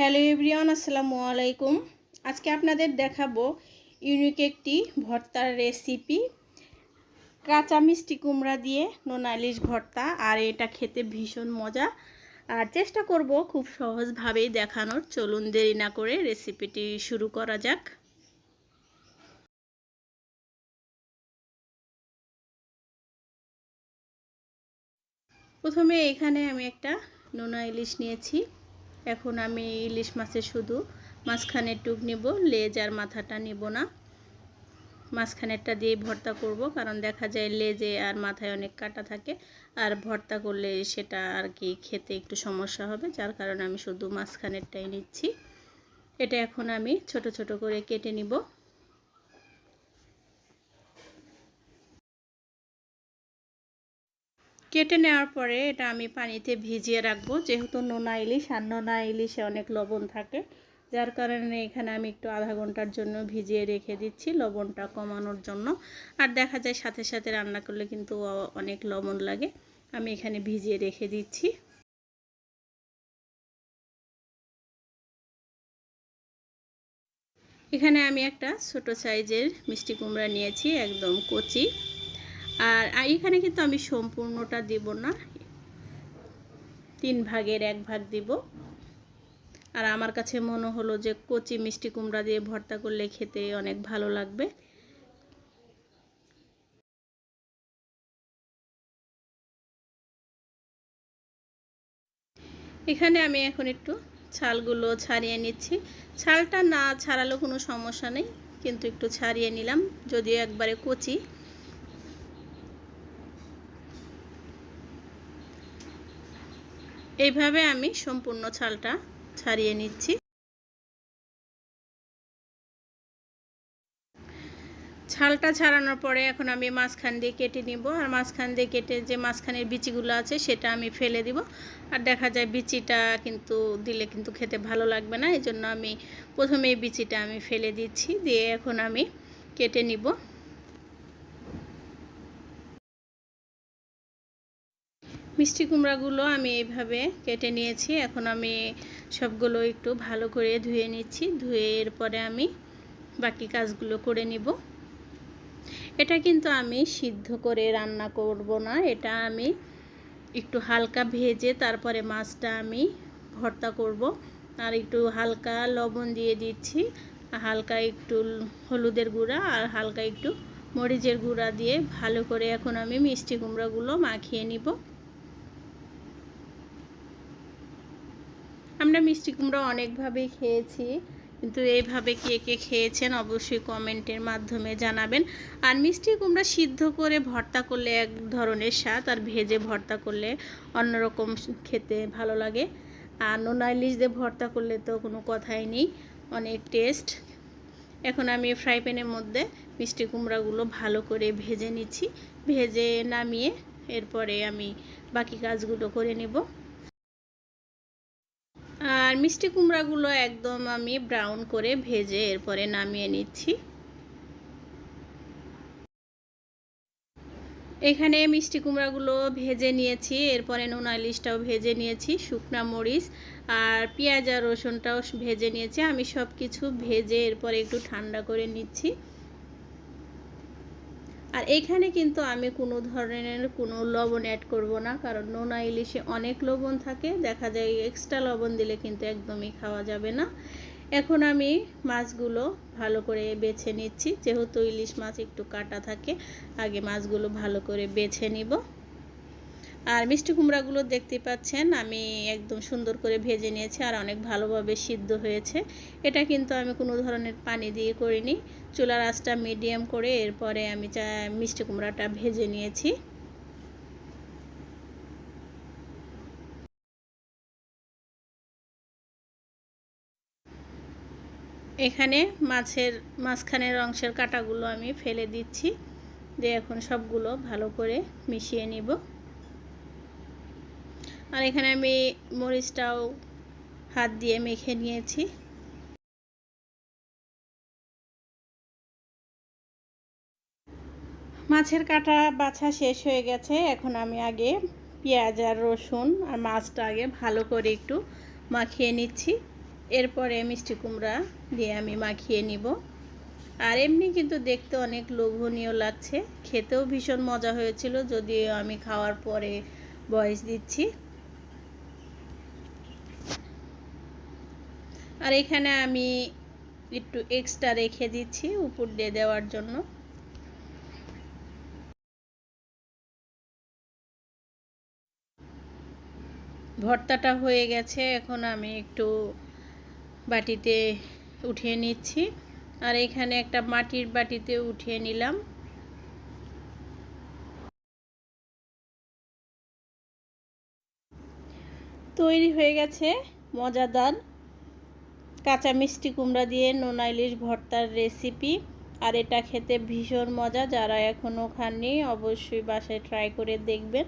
Hello everyone, আসসালামু আলাইকুম। আজকে আপনাদের দেখাবো ইউনিক একটি ভর্তার রেসিপি। কাঁচা মিষ্টি কুমড়া দিয়ে নোনা ইলিশ ভর্তা, আর এটা খেতে ভীষণ মজা। আর চেষ্টা করব খুব সহজভাবেই দেখানোর। চলুন দেরি না করে রেসিপিটি শুরু করা যাক। প্রথমে এখানে আমি একটা নোনা ইলিশ নিয়েছি। এখন আমি ইলিশ মাছের শুধু মাঝখানের টুক নিব, লেজ আর মাথাটা নিব না। মাঝখানেরটা দিয়ে ভর্তা করব, কারণ দেখা যায় লেজে আর মাথায় অনেক কাটা থাকে, আর ভর্তা করলে সেটা আর কি খেতে একটু সমস্যা হবে, যার কারণে আমি শুধু মাঝখানেরটাই নিচ্ছি। এটা এখন আমি ছোট ছোট করে কেটে নিব। কেটে নেওয়ার পরে এটা আমি পানিতে ভিজিয়ে রাখব। যেহেতু নোনা ইলিশ, আর নোনা ইলিশে অনেক লবণ থাকে, যার কারণে এখানে আমি একটু আধা ঘণ্টার জন্য ভিজিয়ে রেখে দিচ্ছি লবণটা কমানোর জন্য। আর দেখা যায় সাথে সাথে রান্না করলে কিন্তু অনেক লবণ লাগে। আমি এখানে ভিজিয়ে রেখে দিচ্ছি। এখানে আমি একটা ছোট সাইজের মিষ্টি কুমড়া নিয়েছি, একদম কচি। আর এখানে কিন্তু আমি সম্পূর্ণটা দিব না। তিন ভাগের এক ভাগ দিব। আর আমার কাছে মনে হলো যে কচি মিষ্টি কুমড়া দিয়ে ভর্তা করলে খেতে অনেক ভালো লাগবে। এখানে আমি এখন একটু ছালগুলো ছাড়িয়ে নিচ্ছি। ছালটা না ছাড়ালেও কোনো সমস্যা নেই, কিন্তু একটু ছাড়িয়ে নিলাম। যদিও একবারে কচি এইভাবে আমি সম্পূর্ণ ছালটা ছাড়িয়ে নিচ্ছি। ছালটা ছাড়ানোর পরে এখন আমি মাঝখান দিয়ে কেটে নিব আর মাঝখান দিয়ে কেটে যে মাঝখানের বিচিগুলো আছে সেটা আমি ফেলে দিব। আর দেখা যায় বিচিটা কিন্তু দিলে কিন্তু খেতে ভালো লাগবে না এই জন্য আমি প্রথমে বিচিটা আমি ফেলে দিচ্ছি, দিয়ে এখন আমি কেটে নিব। মিষ্টি কুমড়াগুলো আমি এইভাবে কেটে নিয়েছি। এখন আমি সবগুলো একটু ভালো করে ধুয়ে নিচ্ছি। ধুয়ে এরপরে আমি বাকি কাজগুলো করে নিব। এটা কিন্তু আমি সিদ্ধ করে রান্না করব না। এটা আমি একটু হালকা ভেজে তারপরে মাছটা আমি ভর্তা করব। আর একটু হালকা লবণ দিয়ে দিচ্ছি। হালকা একটু হলুদের গুঁড়া আর হালকা একটু মরিচের গুঁড়া দিয়ে ভালো করে এখন আমি মিষ্টি কুমড়াগুলো মাখিয়ে নিব। আমরা মিষ্টি কুমড়া অনেকভাবেই খেয়েছি, কিন্তু এইভাবে কে কে খেয়েছেন অবশ্যই কমেন্টের মাধ্যমে জানাবেন। আর মিষ্টি কুমড়া সিদ্ধ করে ভর্তা করলে এক ধরনের স্বাদ, আর ভেজে ভর্তা করলে অন্যরকম খেতে ভালো লাগে। আর নোনা ইলিশ দিয়ে ভর্তা করলে তো কোনো কথাই নেই, অনেক টেস্ট। এখন আমি ফ্রাই প্যানের মধ্যে মিষ্টি কুমড়াগুলো ভালো করে ভেজে নিচ্ছি। ভেজে নামিয়ে এরপরে আমি বাকি কাজগুলো করে নেব। আর মিষ্টি কুমড়াগুলো একদম আমি ব্রাউন করে ভেজে এরপরে নামিয়ে নিচ্ছি। এখানে মিষ্টি কুমড়াগুলো ভেজে নিয়েছি, এরপরে নুন ইলিশটাও ভেজে নিয়েছি, শুকনা মরিচ আর পেঁয়াজ আর রসুনটাও ভেজে নিয়েছি। আমি সব কিছু ভেজে এরপরে একটু ঠান্ডা করে নিচ্ছি। আর এখানে কিন্তু আমি কোনো ধরনের কোনো লবণ অ্যাড করব না, কারণ নোনা ইলিশে অনেক লবণ থাকে, দেখা যায় এক্সট্রা লবণ দিলে কিন্তু একদমই খাওয়া যাবে না। এখন আমি মাছগুলো ভালো করে বেছে নিচ্ছি, যেহেতু ইলিশ মাছ একটু কাটা থাকে, আগে মাছগুলো ভালো করে বেছে নিব। আর মিষ্টি কুমড়াগুলো দেখতে পাচ্ছেন, আমি একদম সুন্দর করে ভেজে নিয়েছি আর অনেক ভালোভাবে সিদ্ধ হয়েছে। এটা কিন্তু আমি কোনো ধরনের পানি দিয়ে করিনি। চুলার আঁচটা মিডিয়াম করে এরপরে আমি চা, মিষ্টি কুমড়াটা ভেজে নিয়েছি। এখানে মাছের, মাঝখানের অংশের কাটাগুলো আমি ফেলে দিচ্ছি। দিয়ে এখন সবগুলো ভালো করে মিশিয়ে নিব। আর এখানে আমি মরিচটাও হাত দিয়ে মেখে নিয়েছি। মাছের কাটা বাছা শেষ হয়ে গেছে। এখন আমি আগে পেঁয়াজ আর রসুন আর মাছটা আগে ভালো করে একটু মাখিয়ে নিচ্ছি। এরপরে মিষ্টি কুমড়া দিয়ে আমি মাখিয়ে নিব। আর এমনি কিন্তু দেখতে অনেক লোভনীয় লাগছে। খেতেও ভীষণ মজা হয়েছিল, যদিও আমি খাওয়ার পরে বয়স দিচ্ছি। আর এখানে আমি একটু এক্সট্রা রেখে দিচ্ছি উপর দিয়ে দেওয়ার জন্য। ভর্তাটা হয়ে গেছে, এখন আমি একটু বাটিতে উঠিয়ে নিচ্ছি। আর এখানে একটা মাটির বাটিতে উঠিয়ে নিলাম। তৈরি হয়ে গেছে মজাদার কাঁচা মিষ্টি কুমড়া দিয়ে নোনা ইলিশ ভর্তার রেসিপি আর এটা খেতে ভীষণ মজা, যারা এখনও খাননি অবশ্যই বাসায় ট্রাই করে দেখবেন।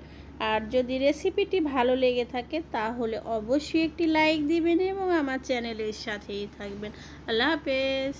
আর যদি রেসিপিটি ভালো লেগে থাকে, তাহলে অবশ্যই একটি লাইক দিবেন এবং আমার চ্যানেলের সাথেই থাকবেন। আল্লাহ হাফেজ।